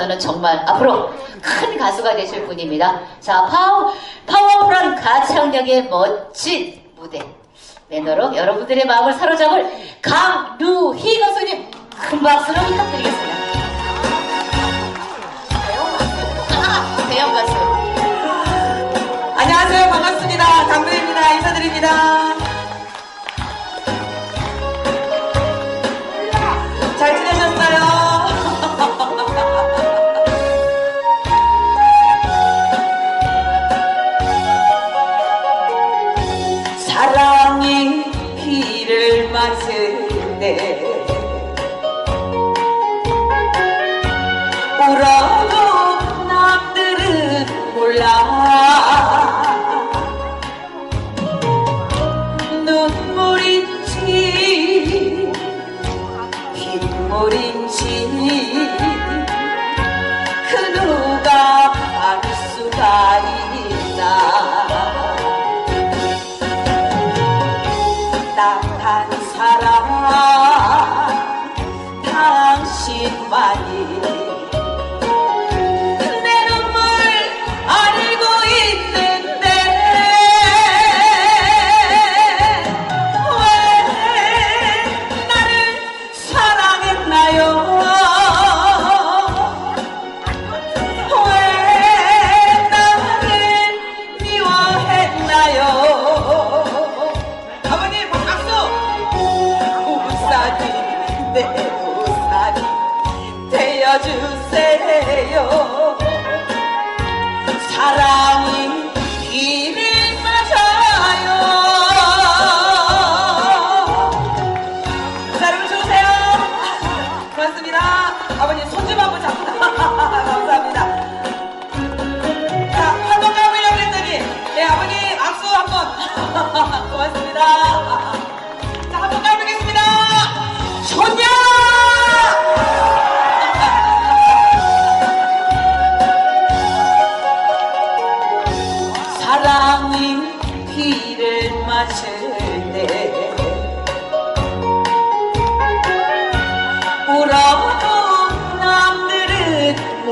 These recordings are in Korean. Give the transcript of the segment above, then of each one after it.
저는 정말 앞으로 큰 가수가 되실 분입니다. 자, 파워, 파워풀한 가창력의 멋진 무대. 매너로 여러분들의 마음을 사로잡을 강루희 가수님 큰 박수로 부탁드리겠습니다. 사랑이 비를 맞으네. 울어도 남들은 몰라. 눈물인지 빗물인지 신만이. 내 눈물 알고 있는데. 왜 나를 사랑했나요? 왜 나를 미워했나요? 아버님 박수! 되어 주세요? 사랑이 비를 맞아요. 자 여러분 좋으세요. 고맙습니다. 아버님 손좀 한번 잡고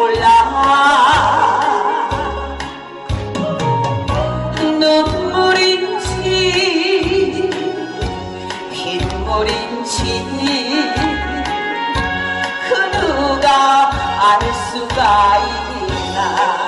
올라. 눈물인지 빗물인지 그 누가 알 수가 있나?